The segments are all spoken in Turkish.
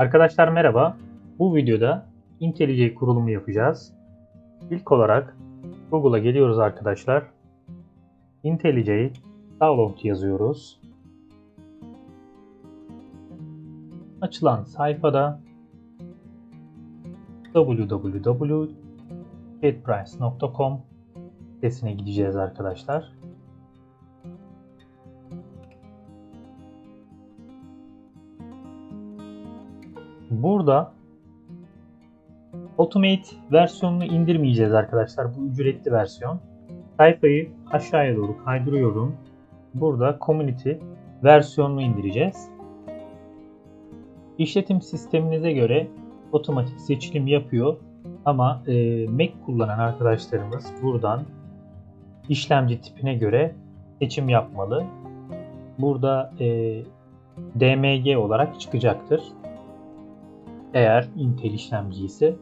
Arkadaşlar merhaba. Bu videoda IntelliJ kurulumu yapacağız. İlk olarak Google'a geliyoruz arkadaşlar. IntelliJ download yazıyoruz. Açılan sayfada www.jetprice.com sitesine gideceğiz arkadaşlar. Burada Ultimate versiyonunu indirmeyeceğiz arkadaşlar. Bu ücretli versiyon. Sayfayı aşağıya doğru kaydırıyorum. Burada Community versiyonunu indireceğiz. İşletim sisteminize göre otomatik seçilim yapıyor. Ama e, Mac kullanan arkadaşlarımız buradan işlemci tipine göre seçim yapmalı. Burada e, DMG olarak çıkacaktır. Eğer Intel işlemci ise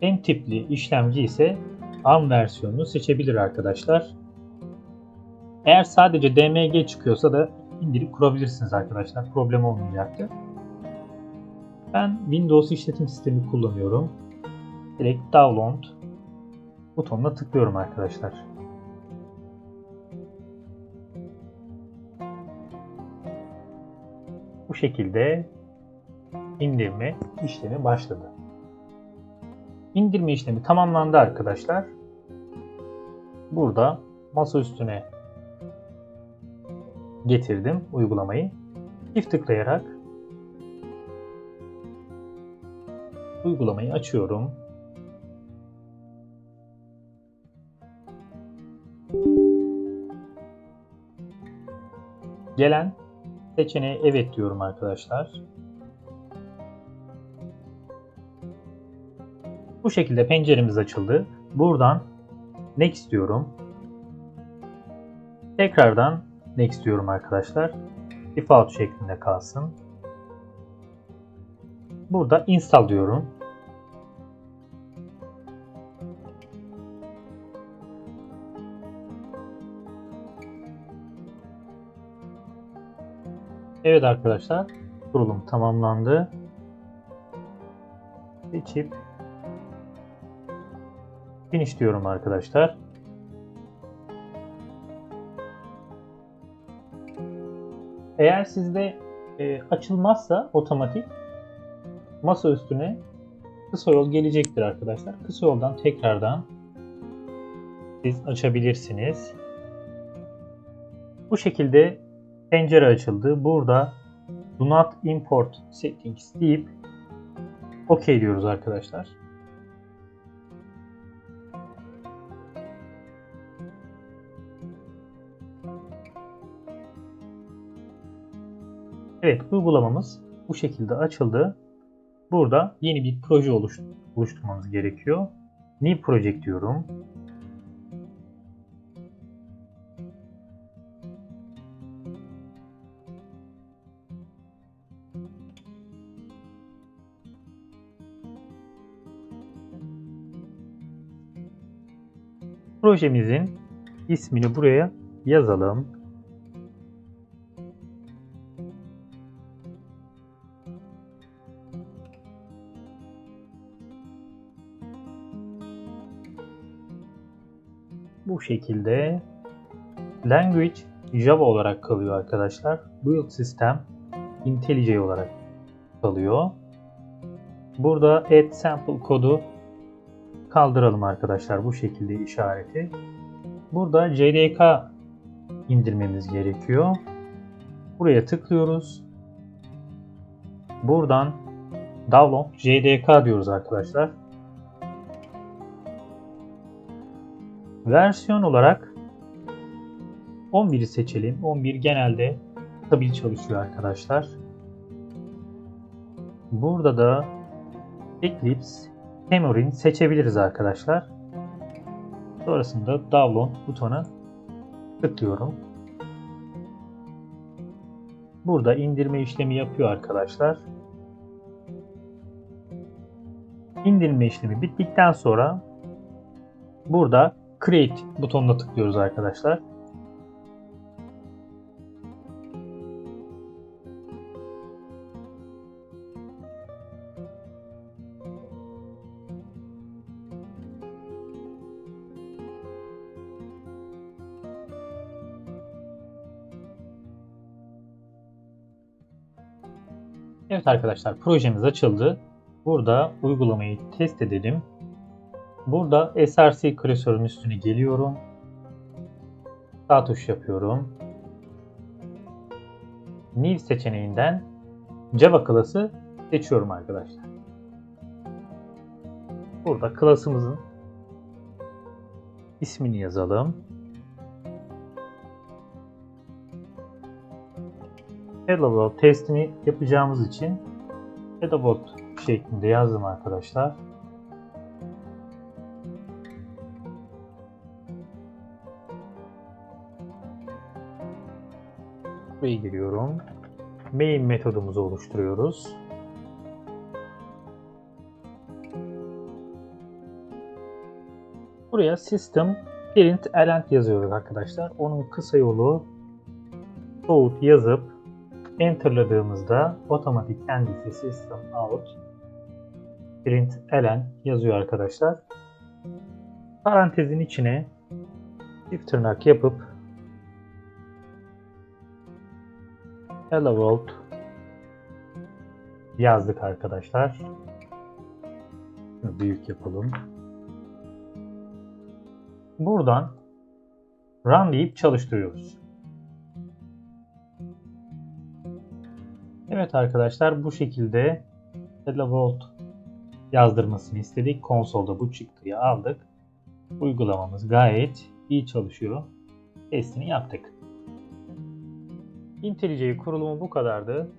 en tipli işlemci ise ARM versiyonunu seçebilir arkadaşlar. Eğer sadece DMG çıkıyorsa da indirip kurabilirsiniz arkadaşlar. Problem olmayacaktır. Ben Windows işletim sistemi kullanıyorum. Direkt download butonuna tıklıyorum arkadaşlar. Şekilde indirme işlemi başladı. İndirme işlemi tamamlandı arkadaşlar. Burada masa üstüne getirdim uygulamayı. Çift tıklayarak uygulamayı açıyorum. Gelen seçeneğe evet diyorum arkadaşlar. Bu şekilde penceremiz açıldı. Buradan next diyorum. Tekrardan next diyorum arkadaşlar. Default şeklinde kalsın. Burada install diyorum. Evet arkadaşlar kurulum tamamlandı. Seçip finish diyorum arkadaşlar. Eğer sizde e, açılmazsa otomatik masa üstüne kısa yol gelecektir arkadaşlar. Kısa yoldan tekrardan siz açabilirsiniz. Bu şekilde pencere açıldı. Burada Do Not Import Settings deyip OK diyoruz arkadaşlar. Evet uygulamamız bu şekilde açıldı. Burada yeni bir proje oluşturmamız gerekiyor. New Project diyorum. Projemizin ismini buraya yazalım. bu şekilde language Java olarak kalıyor arkadaşlar. Build sistem IntelliJ olarak kalıyor. Burada add sample kodu kaldıralım arkadaşlar bu şekilde işareti. Burada JDK indirmemiz gerekiyor. Buraya tıklıyoruz. Buradan download JDK diyoruz arkadaşlar. Versiyon olarak 11'i seçelim. 11 genelde stabil çalışıyor arkadaşlar. Burada da Eclipse Xamarin seçebiliriz arkadaşlar. Sonrasında download butona tıklıyorum. Burada indirme işlemi yapıyor arkadaşlar. İndirme işlemi bittikten sonra burada Create butonuna tıklıyoruz arkadaşlar. Evet arkadaşlar projemiz açıldı. Burada uygulamayı test edelim. Burada SRC klasörün üstüne geliyorum. Sağ tuş yapıyorum. New seçeneğinden Java klası seçiyorum arkadaşlar. Burada klasımızın ismini yazalım. Hello testini yapacağımız için Hello şeklinde yazdım arkadaşlar. Buraya giriyorum. Main metodumuzu oluşturuyoruz. Buraya system print elend yazıyoruz arkadaşlar. Onun kısa yolu soğut yazıp enterladığımızda otomatik kendisi system out print elen yazıyor arkadaşlar. Parantezin içine çift tırnak yapıp Hello World yazdık arkadaşlar. Büyük yapalım. Buradan run deyip çalıştırıyoruz. Evet arkadaşlar bu şekilde Hello World yazdırmasını istedik. Konsolda bu çıktıyı aldık. Uygulamamız gayet iyi çalışıyor. Testini yaptık. IntelliJ kurulumu bu kadardı.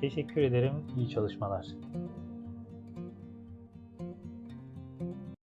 Teşekkür ederim. İyi çalışmalar.